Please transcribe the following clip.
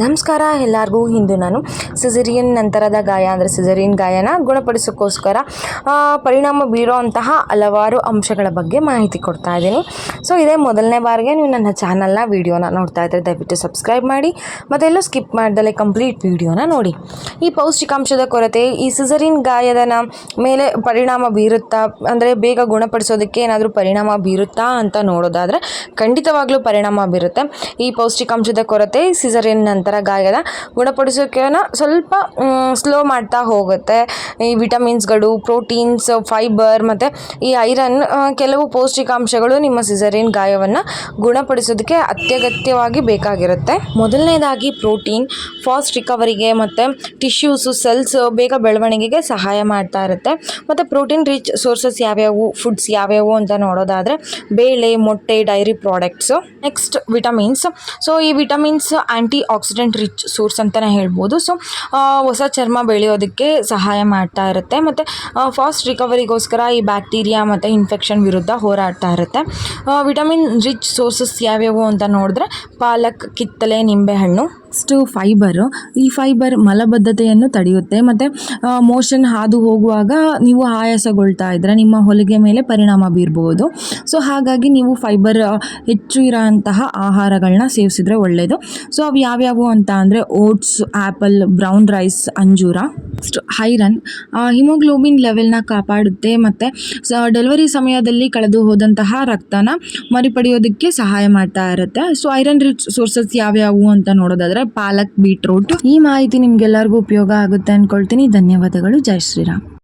ನಮಸ್ಕಾರ, ಎಲ್ಲರಿಗೂ. ಇಂದು ನಾನು ಸಿಸರಿಯನ್ ನಂತರದ ಗಾಯ, ಅಂದರೆ ಸಿಸರಿಯನ್ ಗಾಯನ ಗುಣಪಡಿಸೋಕ್ಕೋಸ್ಕರ ಪರಿಣಾಮ ಪರಿಣಾಮ ಅಂತಹ ಹಲವಾರು ಅಂಶಗಳ ಬಗ್ಗೆ ಮಾಹಿತಿ ಕೊಡ್ತಾ ಇದ್ದೀನಿ. ಸೊ ಇದೇ ಮೊದಲನೇ ಬಾರಿಗೆ ನೀವು ನನ್ನ ಚಾನಲ್ನ ವೀಡಿಯೋನ ನೋಡ್ತಾ ಇದ್ದರೆ ದಯವಿಟ್ಟು ಸಬ್ಸ್ಕ್ರೈಬ್ ಮಾಡಿ ಮತ್ತು ಎಲ್ಲೂ ಸ್ಕಿಪ್ ಮಾಡ್ದಲೇ ಕಂಪ್ಲೀಟ್ ವೀಡಿಯೋನ ನೋಡಿ. ಈ ಪೌಷ್ಟಿಕಾಂಶದ ಕೊರತೆ, ಈ ಸಿಸರಿನ್ ಗಾಯದ ಮೇಲೆ ಪರಿಣಾಮ ಬೀರುತ್ತಾ, ಅಂದರೆ ಬೇಗ ಗುಣಪಡಿಸೋದಕ್ಕೆ ಏನಾದರೂ ಪರಿಣಾಮ ಬೀರುತ್ತಾ ಅಂತ ನೋಡೋದಾದರೆ ಖಂಡಿತವಾಗ್ಲೂ ಪರಿಣಾಮ ಬೀರುತ್ತೆ. ಈ ಪೌಷ್ಟಿಕಾಂಶದ ಕೊರತೆ ಸಿಸರಿನ್ ನಂತರ ಗಾಯದ ಗುಣಪಡಿಸೋಕೆನ ಸ್ವಲ್ಪ ಸ್ಲೋ ಮಾಡ್ತಾ ಹೋಗುತ್ತೆ. ಈ ವಿಟಮಿನ್ಸ್ಗಳು, ಪ್ರೋಟೀನ್ಸ್ ಫೈಬರ್ ಮತ್ತು ಈ ಐರನ್ ಕೆಲವು ಪೌಷ್ಟಿಕಾಂಶಗಳು ನಿಮ್ಮ ಸಿಸರಿನ್ ಗಾಯವನ್ನು ಗುಣಪಡಿಸೋದಕ್ಕೆ ಅತ್ಯಗತ್ಯವಾಗಿ ಬೇಕಾಗಿರುತ್ತೆ. ಮೊದಲನೇದಾಗಿ ಪ್ರೋಟೀನ್, ಫಾಸ್ಟ್ ರಿಕವರಿಗೆ ಮತ್ತು ಟಿಶ್ಯೂಸು ಸೆಲ್ಸ್ ಬೇಗ ಬೆಳವಣಿಗೆಗೆ ಸಹಾಯ ಮಾಡ್ತಾ ಇರುತ್ತೆ. ಮತ್ತು ಪ್ರೋಟೀನ್ ರಿಚ್ ಸೋರ್ಸಸ್ ಯಾವ್ಯಾವು, ಫುಡ್ಸ್ ಯಾವ್ಯಾವು ಅಂತ ನೋಡೋದಾದರೆ ಬೇಳೆ, ಮೊಟ್ಟೆ, dairy products. Next vitamins. So ಈ vitamins antioxidant rich source ಅಂತಲೇ ಹೇಳ್ಬೋದು. ಸೊ ಹೊಸ ಚರ್ಮ ಬೆಳೆಯೋದಕ್ಕೆ ಸಹಾಯ ಮಾಡ್ತಾ ಇರುತ್ತೆ. ಮತ್ತು ಫಾಸ್ಟ್ ರಿಕವರಿಗೋಸ್ಕರ ಈ ಬ್ಯಾಕ್ಟೀರಿಯಾ ಮತ್ತು ಇನ್ಫೆಕ್ಷನ್ ವಿರುದ್ಧ ಹೋರಾಡ್ತಾ ಇರುತ್ತೆ. ವಿಟಮಿನ್ ರಿಚ್ ಸೋರ್ಸಸ್ ಯಾವ್ಯಾವು ಅಂತ ನೋಡಿದ್ರೆ, ಪಾಲಕ್, ಕಿತ್ತಲೆ, ನಿಂಬೆಹಣ್ಣು. ನೆಕ್ಸ್ಟು ಫೈಬರ್ ಈ ಫೈಬರ್ ಮಲಬದ್ಧತೆಯನ್ನು ತಡೆಯುತ್ತೆ. ಮತ್ತು ಮೋಷನ್ ಹಾದು ಹೋಗುವಾಗ ನೀವು ಆಯಾಸಗೊಳ್ತಾ ಇದ್ದರೆ ನಿಮ್ಮ ಹೊಲಿಗೆ ಮೇಲೆ ಪರಿಣಾಮ ಬೀರ್ಬೋದು. ಸೊ ಹಾಗಾಗಿ ನೀವು ಫೈಬರ್ ಹೆಚ್ಚು ಇರೋಂತಹ ಆಹಾರಗಳನ್ನ ಸೇವಿಸಿದ್ರೆ ಒಳ್ಳೆಯದು ಸೊ ಅವು ಯಾವ್ಯಾವು ಅಂತ ಅಂದರೆ ಓಟ್ಸ್ ಆ್ಯಪಲ್ ಬ್ರೌನ್ ರೈಸ್ ಅಂಜೂರ. ನೆಕ್ಸ್ಟ್ ಹೈರನ್ ಹಿಮೋಗ್ಲೋಬಿನ್ ಲೆವೆಲ್ನ ಕಾಪಾಡುತ್ತೆ ಮತ್ತು ಡೆಲಿವರಿ ಸಮಯದಲ್ಲಿ ಕಳೆದು ಹೋದಂತಹ ರಕ್ತನ ಮರಿಪಡೆಯೋದಕ್ಕೆ ಸಹಾಯ ಮಾಡ್ತಾ ಇರುತ್ತೆ. ಸೊ ಐರನ್ ರಿಚ್ ಸೋರ್ಸಸ್ ಯಾವ್ಯಾವು ಅಂತ ನೋಡೋದಾದ್ರೆ, ಪಾಲಕ್ ಬೀಟ್ರೂಟ್ ಈ ಮಾಹಿತಿ ನಿಮ್ಗೆಲ್ಲರಿಗೂ ಉಪಯೋಗ ಆಗುತ್ತೆ ಅಂದ್ಕೊಳ್ತೀನಿ ಧನ್ಯವಾದಗಳು. ಜೈ ಶ್ರೀರಾಮ್.